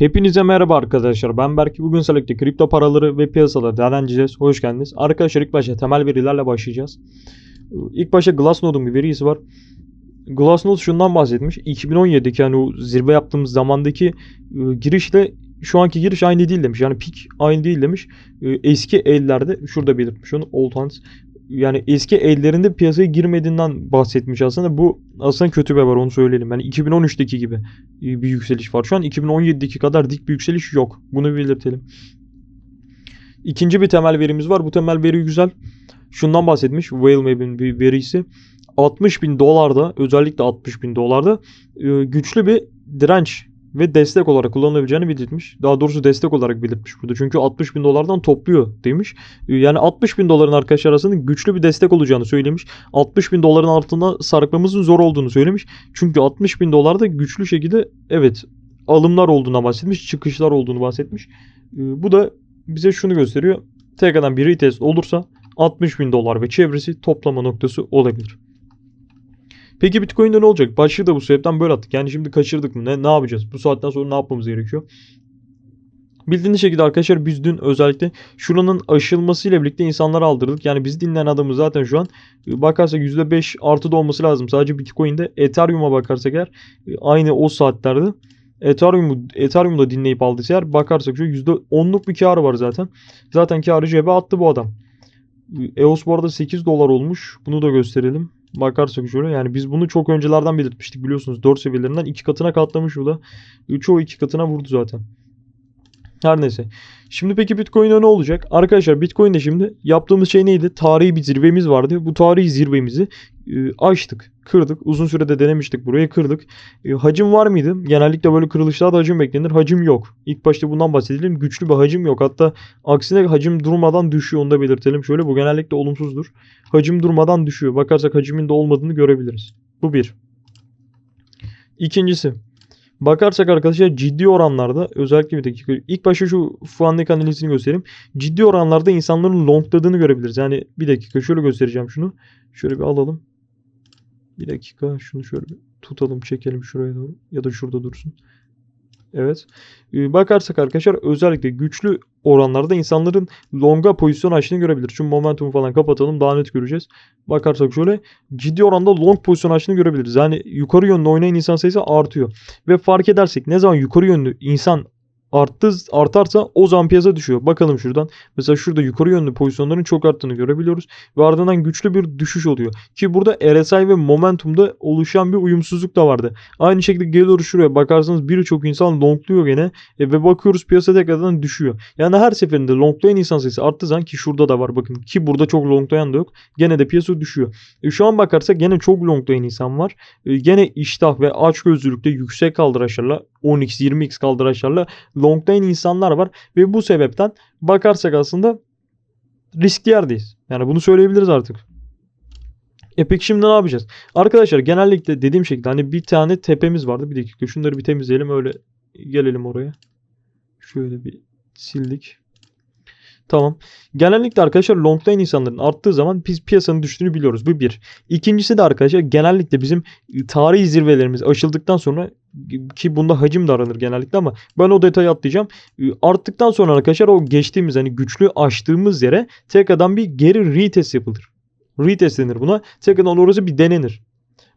Hepinize merhaba arkadaşlar. Ben Berk. Bugün Select'te kripto paraları ve piyasaları değerlendireceğiz. Hoş geldiniz. Arkadaşlar ilk başta temel verilerle başlayacağız. İlk başta Glassnode'un bir verisi var. Glassnode şundan bahsetmiş. 2017'deki yani o zirve yaptığımız zamandaki e, girişle şu anki giriş aynı değil demiş. Yani pik aynı değil demiş. E, eski ellerde şurada belirtmiş onu. Old hands yani eski ellerinde piyasaya girmediğinden bahsetmiş aslında. Bu aslında kötü bir haber onu söyleyelim. Yani 2013'teki gibi bir yükseliş var. Şu an 2017'deki kadar dik bir yükseliş yok. Bunu belirtelim. İkinci bir temel verimiz var. Bu temel veri güzel. Şundan bahsetmiş. Whale Map'in bir verisi. 60 bin dolarda özellikle 60 bin dolarda e, güçlü bir direnç ve destek olarak kullanılabileceğini belirtmiş. Daha doğrusu destek olarak belirtmiş burada. Çünkü 60 bin dolardan topluyor demiş. Ee, yani 60 bin doların arkadaşlar arasında güçlü bir destek olacağını söylemiş. 60 bin doların altına sarkmamızın zor olduğunu söylemiş. Çünkü 60 bin dolarda güçlü şekilde evet alımlar olduğuna bahsetmiş. Çıkışlar olduğunu bahsetmiş. Ee, bu da bize şunu gösteriyor. Tekrardan bir retest olursa 60 bin dolar ve çevresi toplama noktası olabilir. Peki Bitcoin'de ne olacak? Başlığı da bu sebepten böyle attık. Yani şimdi kaçırdık mı? Ne, ne yapacağız? Bu saatten sonra ne yapmamız gerekiyor? Bildiğiniz şekilde arkadaşlar biz dün özellikle şuranın aşılmasıyla birlikte insanları aldırdık. Yani biz dinleyen adamı zaten şu an e, bakarsak %5 artı da olması lazım. Sadece Bitcoin'de Ethereum'a bakarsak eğer e, aynı o saatlerde Ethereum'u Ethereum'da dinleyip aldıysa eğer bakarsak şu %10'luk bir karı var zaten. Zaten karı cebe attı bu adam. EOS bu arada 8 dolar olmuş. Bunu da gösterelim. Bakarsak şöyle yani biz bunu çok öncelerden belirtmiştik biliyorsunuz. 4 seviyelerinden 2 katına katlamış bu da. Çoğu 2 katına vurdu zaten. Her neyse. Şimdi peki Bitcoin'de ne olacak? Arkadaşlar Bitcoin'de şimdi yaptığımız şey neydi? Tarihi bir zirvemiz vardı. Bu tarihi zirvemizi e, açtık, kırdık. Uzun sürede denemiştik burayı kırdık. E, hacim var mıydı? Genellikle böyle kırılışlarda hacim beklenir. Hacim yok. İlk başta bundan bahsedelim. Güçlü bir hacim yok. Hatta aksine hacim durmadan düşüyor. Onu da belirtelim. Şöyle bu genellikle olumsuzdur. Hacim durmadan düşüyor. Bakarsak hacimin de olmadığını görebiliriz. Bu bir. İkincisi. Bakarsak arkadaşlar ciddi oranlarda özellikle bir dakika ilk başta şu Fuandek analizini göstereyim. Ciddi oranlarda insanların longladığını görebiliriz. Yani bir dakika şöyle göstereceğim şunu. Şöyle bir alalım. Bir dakika şunu şöyle bir tutalım çekelim şuraya doğru ya da şurada dursun. Evet. Ee, bakarsak arkadaşlar özellikle güçlü oranlarda insanların longa pozisyon açtığını görebilir. Çünkü momentumu falan kapatalım daha net göreceğiz. Bakarsak şöyle ciddi oranda long pozisyon açtığını görebiliriz. Yani yukarı yönlü oynayan insan sayısı artıyor. Ve fark edersek ne zaman yukarı yönlü insan arttı, artarsa o zaman piyasa düşüyor. Bakalım şuradan. Mesela şurada yukarı yönlü pozisyonların çok arttığını görebiliyoruz. Ve ardından güçlü bir düşüş oluyor. Ki burada RSI ve momentumda oluşan bir uyumsuzluk da vardı. Aynı şekilde geliyoruz şuraya bakarsanız birçok insan longluyor gene. E, ve bakıyoruz piyasa tekrardan düşüyor. Yani her seferinde longlayan insan sayısı arttığı zaman ki şurada da var bakın. Ki burada çok longlayan da yok. Gene de piyasa düşüyor. E, şu an bakarsak gene çok longlayan insan var. E, gene iştah ve açgözlülükte yüksek kaldıraçlarla 10x 20x kaldıraçlarla longlayan insanlar var ve bu sebepten bakarsak aslında riskli yerdeyiz. Yani bunu söyleyebiliriz artık. E peki şimdi ne yapacağız? Arkadaşlar genellikle dediğim şekilde hani bir tane tepemiz vardı. Bir dakika şunları bir temizleyelim öyle gelelim oraya. Şöyle bir sildik. Tamam. Genellikle arkadaşlar long insanların arttığı zaman biz piyasanın düştüğünü biliyoruz. Bu bir. İkincisi de arkadaşlar genellikle bizim tarihi zirvelerimiz aşıldıktan sonra ki bunda hacim de aranır genellikle ama ben o detayı atlayacağım. Arttıktan sonra arkadaşlar o geçtiğimiz hani güçlü aştığımız yere tekrardan bir geri retest yapılır. Retest denir buna. Tekrardan orası bir denenir.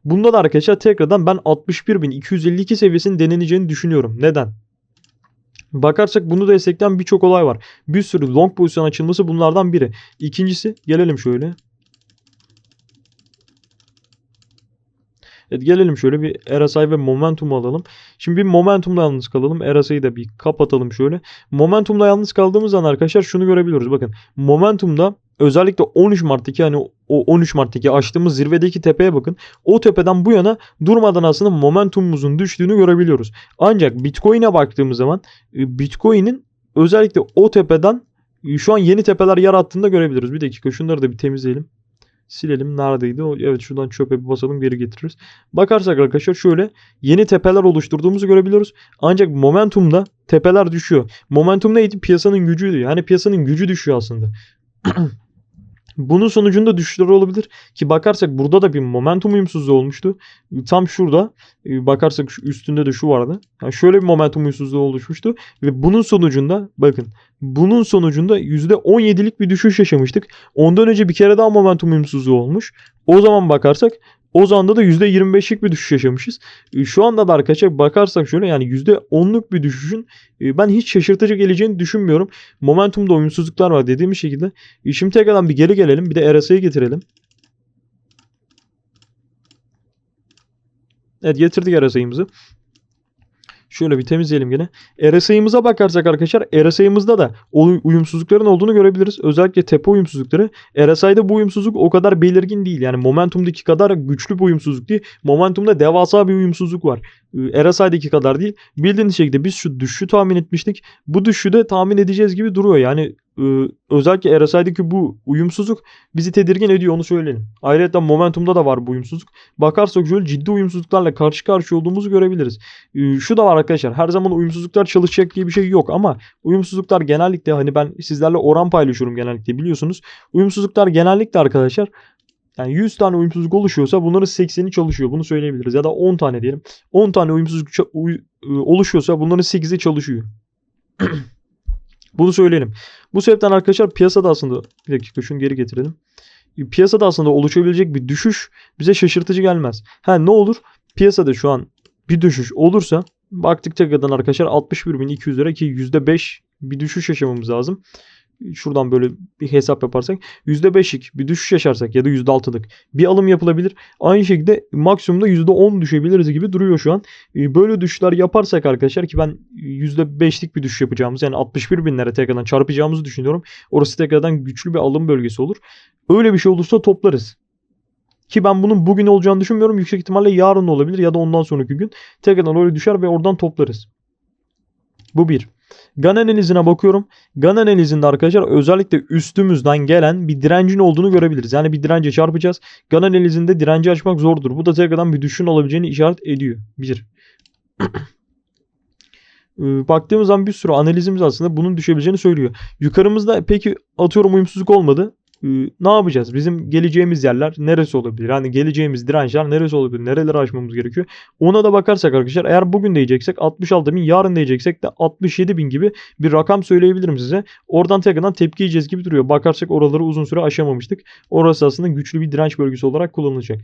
Bunda da arkadaşlar tekrardan ben 61.252 seviyesinin deneneceğini düşünüyorum. Neden? Bakarsak bunu destekleyen birçok olay var. Bir sürü long pozisyon açılması bunlardan biri. İkincisi gelelim şöyle. Evet gelelim şöyle bir RSI ve momentum alalım. Şimdi bir momentumla yalnız kalalım. RSI'yi da bir kapatalım şöyle. Momentumla yalnız kaldığımız zaman arkadaşlar şunu görebiliyoruz. Bakın momentumda özellikle 13 Mart'taki hani o 13 Mart'taki açtığımız zirvedeki tepeye bakın. O tepeden bu yana durmadan aslında momentumumuzun düştüğünü görebiliyoruz. Ancak Bitcoin'e baktığımız zaman e, Bitcoin'in özellikle o tepeden e, şu an yeni tepeler yarattığını da görebiliriz. Bir dakika şunları da bir temizleyelim. Silelim. Neredeydi? Evet şuradan çöpe bir basalım geri getiririz. Bakarsak arkadaşlar şöyle yeni tepeler oluşturduğumuzu görebiliyoruz. Ancak momentumda tepeler düşüyor. Momentum neydi? Piyasanın gücüydü. Yani piyasanın gücü düşüyor aslında. Bunun sonucunda düşüşler olabilir ki bakarsak burada da bir momentum uyumsuzluğu olmuştu. Tam şurada e, bakarsak üstünde de şu vardı. Yani şöyle bir momentum uyumsuzluğu oluşmuştu ve bunun sonucunda bakın bunun sonucunda %17'lik bir düşüş yaşamıştık. Ondan önce bir kere daha momentum uyumsuzluğu olmuş. O zaman bakarsak o zamanda da %25'lik bir düşüş yaşamışız. E, Şu anda da arkadaşlar bakarsak şöyle yani %10'luk bir düşüşün e, ben hiç şaşırtıcı geleceğini düşünmüyorum. Momentumda uyumsuzluklar var dediğim şekilde. E, Şimdi tekrardan bir geri gelelim. Bir de RSI'yi getirelim. Evet getirdik RSI'mizi. Şöyle bir temizleyelim gene. RSI'mıza bakarsak arkadaşlar RSI'mızda da uyumsuzlukların olduğunu görebiliriz. Özellikle tepe uyumsuzlukları. RSI'de bu uyumsuzluk o kadar belirgin değil. Yani momentumdaki kadar güçlü bir uyumsuzluk değil. Momentumda devasa bir uyumsuzluk var. Ee, RSI'deki kadar değil. Bildiğiniz şekilde biz şu düşüşü tahmin etmiştik. Bu düşüşü de tahmin edeceğiz gibi duruyor. Yani özellikle RSI'deki bu uyumsuzluk bizi tedirgin ediyor onu söyleyelim. Ayrıca momentumda da var bu uyumsuzluk. Bakarsak şöyle ciddi uyumsuzluklarla karşı karşıya olduğumuzu görebiliriz. Şu da var arkadaşlar her zaman uyumsuzluklar çalışacak diye bir şey yok ama uyumsuzluklar genellikle hani ben sizlerle oran paylaşıyorum genellikle biliyorsunuz. Uyumsuzluklar genellikle arkadaşlar yani 100 tane uyumsuzluk oluşuyorsa bunların 80'i çalışıyor. Bunu söyleyebiliriz. Ya da 10 tane diyelim. 10 tane uyumsuzluk uy- e, oluşuyorsa bunların 8'i çalışıyor. Bunu söyleyelim. Bu sebepten arkadaşlar piyasada aslında bir dakika şunu geri getirelim. Piyasada aslında oluşabilecek bir düşüş bize şaşırtıcı gelmez. Ha ne olur? Piyasada şu an bir düşüş olursa baktık tekrardan arkadaşlar 61.200 lira ki %5 bir düşüş yaşamamız lazım. Şuradan böyle bir hesap yaparsak %5'lik bir düşüş yaşarsak ya da %6'lık bir alım yapılabilir. Aynı şekilde maksimumda %10 düşebiliriz gibi duruyor şu an. Ee, Böyle düşüşler yaparsak arkadaşlar ki ben %5'lik bir düşüş yapacağımız yani 61 binlere tekrardan çarpacağımızı düşünüyorum. Orası tekrardan güçlü bir alım bölgesi olur. Öyle bir şey olursa toplarız. Ki ben bunun bugün olacağını düşünmüyorum. Yüksek ihtimalle yarın olabilir ya da ondan sonraki gün. Tekrardan öyle düşer ve oradan toplarız. Bu bir. GAN analizine bakıyorum. GAN analizinde arkadaşlar özellikle üstümüzden gelen bir direncin olduğunu görebiliriz. Yani bir dirence çarpacağız. GAN analizinde direnci açmak zordur. Bu da tekrardan bir düşüşün olabileceğini işaret ediyor. Bir. Ee, Baktığımız zaman bir sürü analizimiz aslında bunun düşebileceğini söylüyor. Yukarımızda peki atıyorum uyumsuzluk olmadı. Ee, ne yapacağız? Bizim geleceğimiz yerler neresi olabilir? Yani geleceğimiz dirençler neresi olabilir? Nereleri aşmamız gerekiyor? Ona da bakarsak arkadaşlar eğer bugün diyeceksek 66 bin yarın diyeceksek de 67 bin gibi bir rakam söyleyebilirim size. Oradan tekrardan tepki yiyeceğiz gibi duruyor. Bakarsak oraları uzun süre aşamamıştık. Orası aslında güçlü bir direnç bölgesi olarak kullanılacak.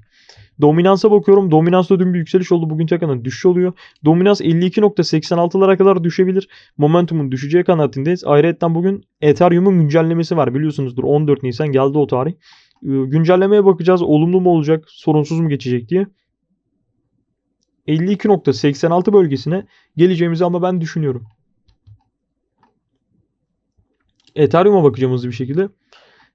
Dominansa bakıyorum. Dominansta dün bir yükseliş oldu. Bugün tekrardan düşüş oluyor. Dominans 52.86'lara kadar düşebilir. Momentumun düşeceği kanaatindeyiz. Ayrıca bugün Ethereum'un güncellemesi var. Biliyorsunuzdur 14 Nisan geldi o tarih. Ee, Güncellemeye bakacağız. Olumlu mu olacak, sorunsuz mu geçecek diye. 52.86 bölgesine geleceğimizi ama ben düşünüyorum. Ethereum'a bakacağım hızlı bir şekilde.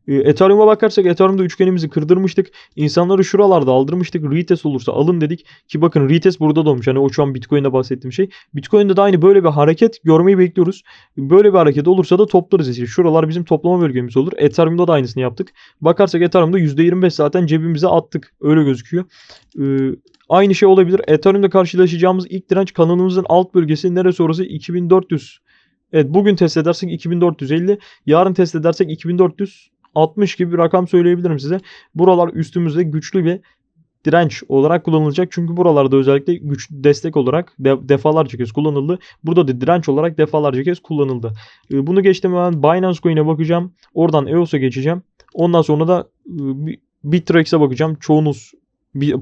Ee, Ethereum'a bakarsak Ethereum'da üçgenimizi kırdırmıştık. İnsanları şuralarda aldırmıştık. Retest olursa alın dedik. Ki bakın retest burada da olmuş. Hani o şu an Bitcoin'de bahsettiğim şey. Bitcoin'de de aynı böyle bir hareket görmeyi bekliyoruz. Böyle bir hareket olursa da toplarız. işte. şuralar bizim toplama bölgemiz olur. Ethereum'da da aynısını yaptık. Bakarsak Ethereum'da %25 zaten cebimize attık. Öyle gözüküyor. Ee, aynı şey olabilir. Ethereum'da karşılaşacağımız ilk direnç kanalımızın alt bölgesi neresi orası? 2400. Evet bugün test edersek 2450. Yarın test edersek 2400 60 gibi bir rakam söyleyebilirim size. Buralar üstümüzde güçlü bir direnç olarak kullanılacak. Çünkü buralarda özellikle güç destek olarak de- defalarca kez kullanıldı. Burada da direnç olarak defalarca kez kullanıldı. Ee, Bunu geçtim hemen Binance Coin'e bakacağım. Oradan EOS'a geçeceğim. Ondan sonra da e, Bi- Bitrex'e bakacağım. Çoğunuz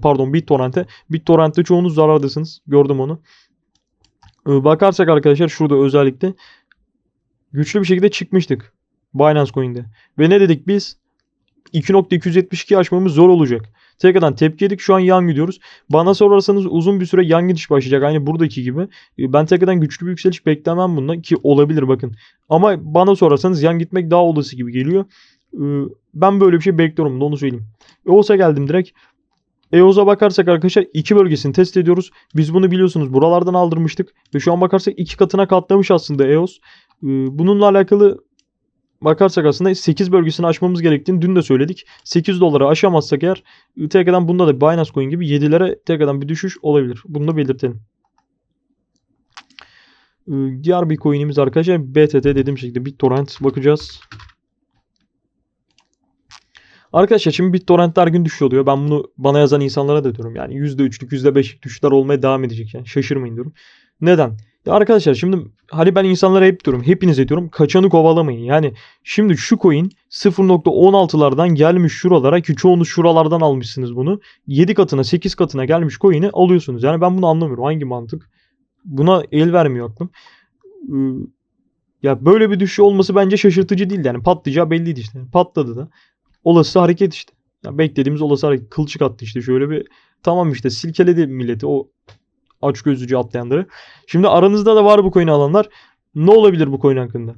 pardon BitTorrent'e. BitTorrent'te çoğunuz zarardasınız. Gördüm onu. Ee, Bakarsak arkadaşlar şurada özellikle güçlü bir şekilde çıkmıştık. Binance Coin'de. Ve ne dedik biz? 2.272 aşmamız zor olacak. Tekrardan tepki yedik. Şu an yan gidiyoruz. Bana sorarsanız uzun bir süre yan gidiş başlayacak. Aynı buradaki gibi. E, Ben tekrardan güçlü bir yükseliş beklemem bundan. Ki olabilir bakın. Ama bana sorarsanız yan gitmek daha olası gibi geliyor. E, Ben böyle bir şey bekliyorum da onu söyleyeyim. EOS'a geldim direkt. EOS'a bakarsak arkadaşlar iki bölgesini test ediyoruz. Biz bunu biliyorsunuz buralardan aldırmıştık. Ve şu an bakarsak iki katına katlamış aslında EOS. E, Bununla alakalı bakarsak aslında 8 bölgesini aşmamız gerektiğini dün de söyledik. 8 dolara aşamazsak eğer tekrardan bunda da Binance Coin gibi 7'lere tekrardan bir düşüş olabilir. Bunu da belirtelim. Diğer bir coin'imiz arkadaşlar BTT dediğim şekilde BitTorrent bakacağız. Arkadaşlar şimdi BitTorrent her gün düşüyor oluyor. Ben bunu bana yazan insanlara da diyorum. Yani %3'lük %5'lik düşüşler olmaya devam edecek yani. Şaşırmayın diyorum. Neden? Ya arkadaşlar şimdi hani ben insanlara hep diyorum. Hepinize diyorum. Kaçanı kovalamayın. Yani şimdi şu coin 0.16'lardan gelmiş şuralara ki çoğunu şuralardan almışsınız bunu. 7 katına 8 katına gelmiş coin'i alıyorsunuz. Yani ben bunu anlamıyorum. Hangi mantık? Buna el vermiyor aklım. Ya böyle bir düşüş olması bence şaşırtıcı değil yani patlayacağı belliydi işte. Patladı da. Olası hareket işte. Ya beklediğimiz olası hareket kılçık attı işte şöyle bir tamam işte silkeledi milleti o aç gözlücü atlayanları. Şimdi aranızda da var bu coin'i alanlar. Ne olabilir bu coin hakkında?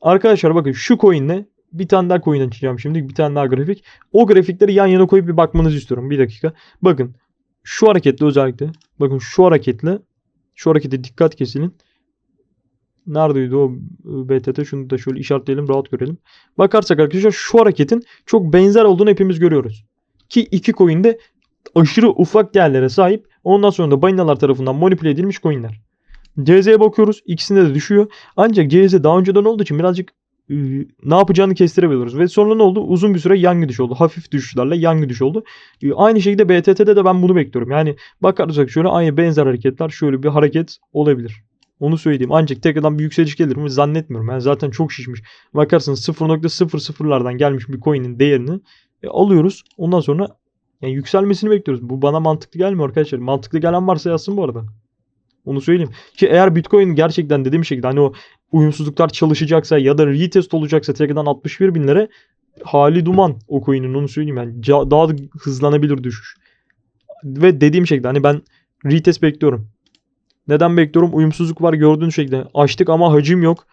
Arkadaşlar bakın şu coin'le bir tane daha coin açacağım şimdi. Bir tane daha grafik. O grafikleri yan yana koyup bir bakmanızı istiyorum. Bir dakika. Bakın şu hareketle özellikle. Bakın şu hareketle şu harekete dikkat kesilin. Neredeydi o ıı, BTT? Şunu da şöyle işaretleyelim rahat görelim. Bakarsak arkadaşlar şu hareketin çok benzer olduğunu hepimiz görüyoruz. Ki iki coin de aşırı ufak değerlere sahip. Ondan sonra da balinalar tarafından manipüle edilmiş coinler. CZ'ye bakıyoruz. İkisinde de düşüyor. Ancak CZ daha önceden olduğu için birazcık ıı, ne yapacağını kestirebiliyoruz. Ve sonra ne oldu? Uzun bir süre yan gidiş oldu. Hafif düşüşlerle yan gidiş oldu. Ee, Aynı şekilde BTT'de de ben bunu bekliyorum. Yani bakarsak şöyle aynı benzer hareketler şöyle bir hareket olabilir. Onu söyleyeyim. Ancak tekrardan bir yükseliş gelir mi zannetmiyorum. Yani zaten çok şişmiş. Bakarsınız 0.00'lardan gelmiş bir coin'in değerini e, alıyoruz. Ondan sonra yani yükselmesini bekliyoruz. Bu bana mantıklı gelmiyor arkadaşlar. Mantıklı gelen varsa yazsın bu arada. Onu söyleyeyim. Ki eğer Bitcoin gerçekten dediğim şekilde hani o uyumsuzluklar çalışacaksa ya da retest olacaksa tekrardan 61 binlere hali duman o coin'in onu söyleyeyim. Yani daha da hızlanabilir düşüş. Ve dediğim şekilde hani ben retest bekliyorum. Neden bekliyorum? Uyumsuzluk var gördüğünüz şekilde. Açtık ama hacim yok.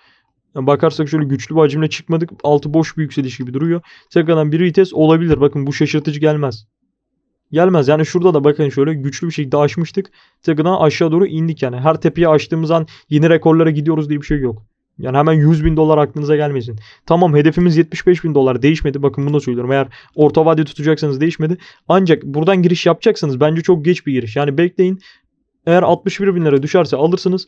Yani bakarsak şöyle güçlü bir hacimle çıkmadık. Altı boş bir yükseliş gibi duruyor. Tekrardan bir retest olabilir. Bakın bu şaşırtıcı gelmez. Gelmez. Yani şurada da bakın şöyle güçlü bir şekilde aşmıştık. Tekrardan aşağı doğru indik yani. Her tepeye açtığımız an yeni rekorlara gidiyoruz diye bir şey yok. Yani hemen 100 bin dolar aklınıza gelmesin. Tamam hedefimiz 75 bin dolar değişmedi. Bakın bunu da söylüyorum. Eğer orta vade tutacaksanız değişmedi. Ancak buradan giriş yapacaksanız bence çok geç bir giriş. Yani bekleyin. Eğer 61 bin lira düşerse alırsınız.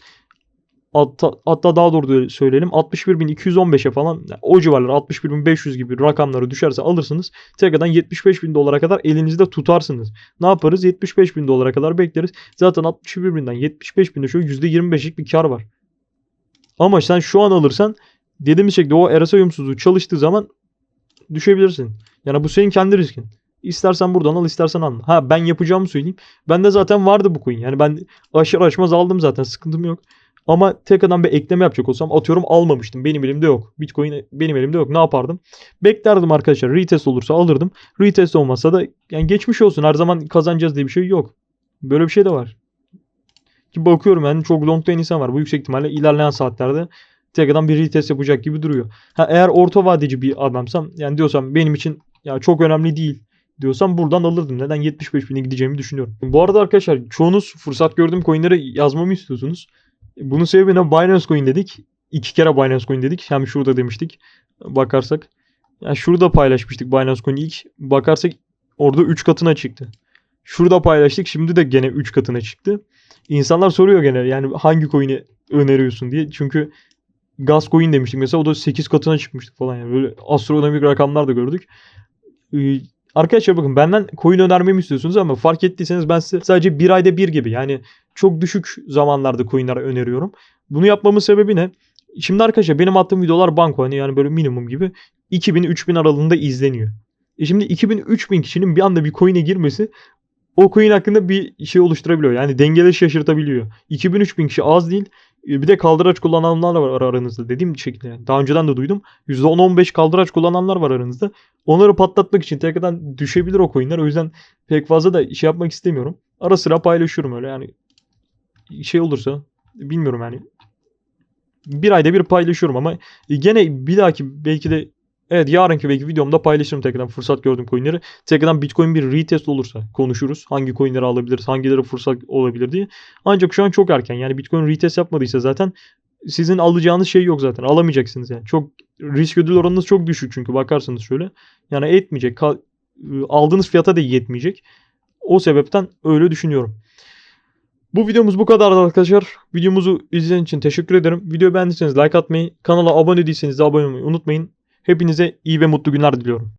Hatta, hatta daha doğru söyleyelim 61.215'e falan o civarlar 61.500 gibi rakamları düşerse alırsınız. Tekrardan 75.000 dolara kadar elinizde tutarsınız. Ne yaparız? 75.000 dolara kadar bekleriz. Zaten 61.000'den 75.000'de şöyle %25'lik bir kar var. Ama sen şu an alırsan dediğimiz şekilde o uyumsuzluğu çalıştığı zaman düşebilirsin. Yani bu senin kendi riskin. İstersen buradan al istersen al. Ha ben yapacağımı söyleyeyim. Bende zaten vardı bu coin. Yani ben aşırı aşmaz aldım zaten sıkıntım yok. Ama tekrardan bir ekleme yapacak olsam atıyorum almamıştım. Benim elimde yok. Bitcoin benim elimde yok. Ne yapardım? Beklerdim arkadaşlar. Retest olursa alırdım. Retest olmazsa da yani geçmiş olsun. Her zaman kazanacağız diye bir şey yok. Böyle bir şey de var. Ki bakıyorum yani çok long term insan var. Bu yüksek ihtimalle ilerleyen saatlerde tekrardan bir retest yapacak gibi duruyor. Ha eğer orta vadeci bir adamsam yani diyorsam benim için ya çok önemli değil diyorsam buradan alırdım. Neden 75 bine gideceğimi düşünüyorum. Bu arada arkadaşlar çoğunuz fırsat gördüğüm coinleri yazmamı istiyorsunuz. Bunun sebebi ne? Binance Coin dedik. İki kere Binance Coin dedik. Hem şurada demiştik. Bakarsak. Yani şurada paylaşmıştık Binance Coin'i ilk. Bakarsak orada 3 katına çıktı. Şurada paylaştık. Şimdi de gene 3 katına çıktı. İnsanlar soruyor gene yani hangi coin'i öneriyorsun diye. Çünkü Gas Coin demiştik mesela o da 8 katına çıkmıştı falan yani. Böyle astronomik rakamlar da gördük. Arkadaşlar bakın benden coin önermemi istiyorsunuz ama fark ettiyseniz ben size sadece bir ayda bir gibi yani çok düşük zamanlarda coinler öneriyorum. Bunu yapmamın sebebi ne? Şimdi arkadaşlar benim attığım videolar banko hani yani böyle minimum gibi 2000-3000 aralığında izleniyor. E şimdi 2000-3000 kişinin bir anda bir coin'e girmesi o coin hakkında bir şey oluşturabiliyor. Yani dengeleri şaşırtabiliyor. 2000-3000 kişi az değil. Bir de kaldıraç kullananlar var aranızda dediğim şekilde. Daha önceden de duydum. %10-15 kaldıraç kullananlar var aranızda. Onları patlatmak için tekrardan düşebilir o coinler. O yüzden pek fazla da şey yapmak istemiyorum. Ara sıra paylaşıyorum öyle yani. Şey olursa bilmiyorum yani. Bir ayda bir paylaşıyorum ama gene bir dahaki belki de evet yarınki belki videomda paylaşırım tekrardan fırsat gördüğüm coinleri. Tekrardan Bitcoin bir retest olursa konuşuruz. Hangi coinleri alabiliriz, hangileri fırsat olabilir diye. Ancak şu an çok erken. Yani Bitcoin retest yapmadıysa zaten sizin alacağınız şey yok zaten. Alamayacaksınız yani. Çok risk ödül oranınız çok düşük çünkü bakarsınız şöyle. Yani etmeyecek. Aldığınız fiyata da yetmeyecek. O sebepten öyle düşünüyorum. Bu videomuz bu kadardı arkadaşlar. Videomuzu izlediğiniz için teşekkür ederim. Videoyu beğendiyseniz like atmayı, kanala abone değilseniz de abone olmayı unutmayın. Hepinize iyi ve mutlu günler diliyorum.